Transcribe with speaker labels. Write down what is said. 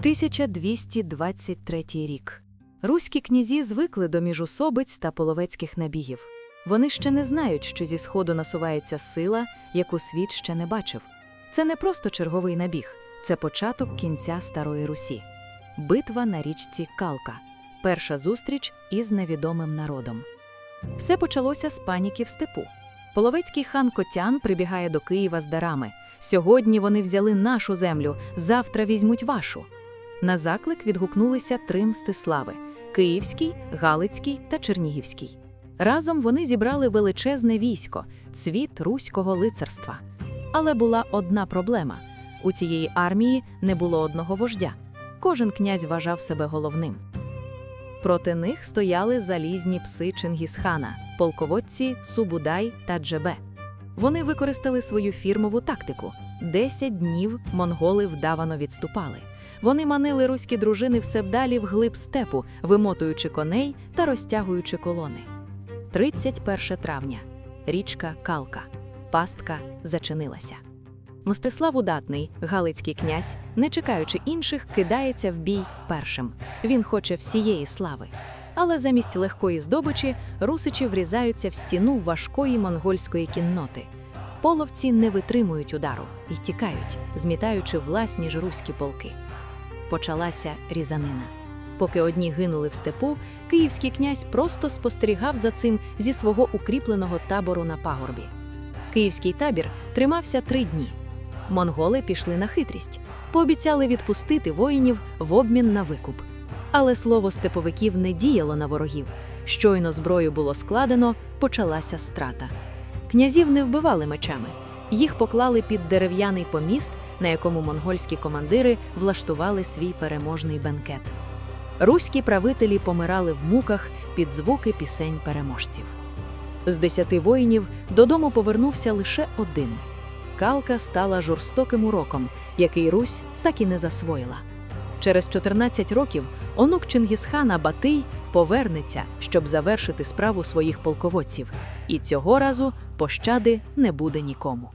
Speaker 1: 1223 рік. Руські князі звикли до міжусобиць та половецьких набігів. Вони ще не знають, що зі сходу насувається сила, яку світ ще не бачив. Це не просто черговий набіг, це початок кінця Старої Русі. Битва на річці Калка. Перша зустріч із невідомим народом. Все почалося з паніки в степу. Половецький хан Котян прибігає до Києва з дарами. Сьогодні вони взяли нашу землю, завтра візьмуть вашу. На заклик відгукнулися три Мстислави Київський, Галицький та Чернігівський. Разом вони зібрали величезне військо, цвіт руського лицарства. Але була одна проблема: у цієї армії не було одного вождя. Кожен князь вважав себе головним. Проти них стояли залізні пси Чингісхана, полководці Субудай та Джебе. Вони використали свою фірмову тактику. Десять днів монголи вдавано відступали. Вони манили руські дружини все далі вглиб степу, вимотуючи коней та розтягуючи колони. 31 травня. Річка Калка. Пастка зачинилася. Мстислав Удатний, галицький князь, не чекаючи інших, кидається в бій першим. Він хоче всієї слави. Але замість легкої здобичі русичі врізаються в стіну важкої монгольської кінноти. Половці не витримують удару і тікають, змітаючи власні ж руські полки. Почалася різанина. Поки одні гинули в степу, київський князь просто спостерігав за цим зі свого укріпленого табору на пагорбі. Київський табір тримався три дні. Монголи пішли на хитрість, пообіцяли відпустити воїнів в обмін на викуп. Але слово степовиків не діяло на ворогів. Щойно зброю було складено, почалася страта. Князів не вбивали мечами. Їх поклали під дерев'яний поміст, на якому монгольські командири влаштували свій переможний бенкет. Руські правителі помирали в муках під звуки пісень переможців. З десяти воїнів додому повернувся лише один. Калка стала жорстоким уроком, який Русь так і не засвоїла. Через 14 років онук Чингісхана Батий повернеться, щоб завершити справу своїх полководців, і цього разу пощади не буде нікому.